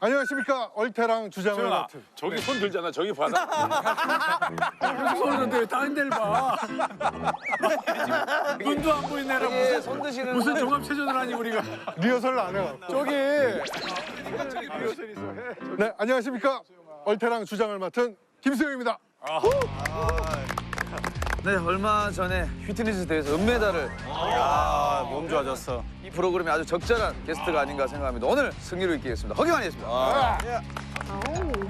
안녕하십니까 얼테랑 주장을 맡은 저기 손 들잖아. 저기. 손을 왜 다른 데를 봐. 눈도 안 보이는 애라 무슨, 손 드시는 무슨 종합체전을 하니 우리가. 리허설을 안 해갖고 저기. 네 안녕하십니까 얼테랑 주장을 맡은 김수영입니다 네 얼마 전에 휘트니스 대회에서 은메달을 몸 좋아졌어. 이 프로그램에 아주 적절한 게스트가 아닌가 생각합니다. 오늘 승리를 있겠습니다. 허경환이었습니다.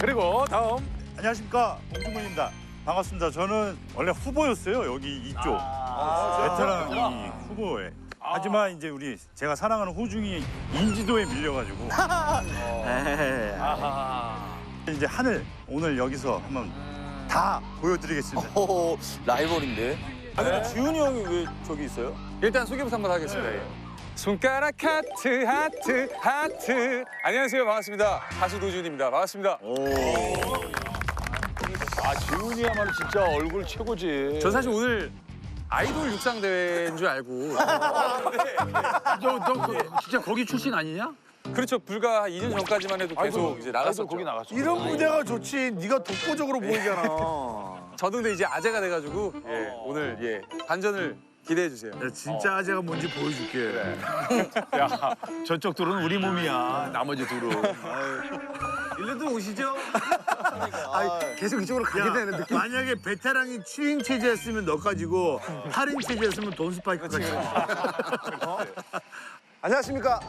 그리고 다음. 안녕하십니까 봉준문입니다. 반갑습니다. 저는 원래 후보였어요. 여기 이쪽 베테랑 이 후보에. 하지만 이제 우리 제가 사랑하는 호중이 인지도에 밀려가지고 이제 하늘 오늘 여기서 한번 다 보여드리겠습니다. 오 라이벌인데. 지훈이 형이 왜 저기 있어요? 일단 소개부터 한번 하겠습니다. 예. 손가락 하트 하트 하트. 안녕하세요 반갑습니다. 가수 도준입니다. 반갑습니다. 아, 지훈이야말로 진짜 얼굴 최고지. 저 사실 오늘 아이돌 육상 대회인 줄 알고. 너, 너 그, 진짜 거기 출신 아니냐? 그렇죠. 불과 2년 전까지만 해도 계속 이제 나갔었죠. 거기 나갔어. 이런 무대가 좋지. 네가 독보적으로 보이잖아. 저도 근데 이제 아재가 돼가지고 예, 오늘 예 반전을 기대해 주세요. 야, 진짜 아재가 뭔지 보여줄게. 야, 저쪽 둘은 우리 몸이야. 나머지 둘은. 일로도 오시죠? 계속 이쪽으로 가게 되는 느낌. 만약에 베테랑이 7인 체제였으면 너 가지고 8인 체제였으면 돈 스파이크까지. 안녕하십니까.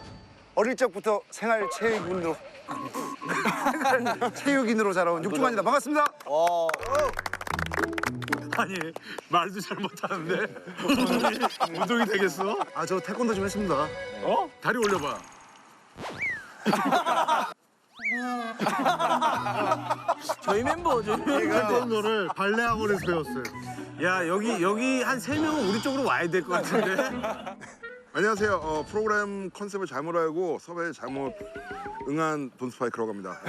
어릴 적부터 생활 체육인으로 체육인으로 자라온 육중환이다. 반갑습니다. 아니 말도 잘 못하는데 운동이, 운동이 되겠어? 아 저 태권도 좀 했습니다. 어? 다리 올려봐. 저희 멤버죠. 태권도를 발레 학원에서 배웠어요. 야 여기 여기 한 세 명은 우리 쪽으로 와야 될 것 같은데. 안녕하세요. 어, 프로그램 컨셉을 잘못 알고 섭외에 잘못 응한 돈스파이크라고 합니다.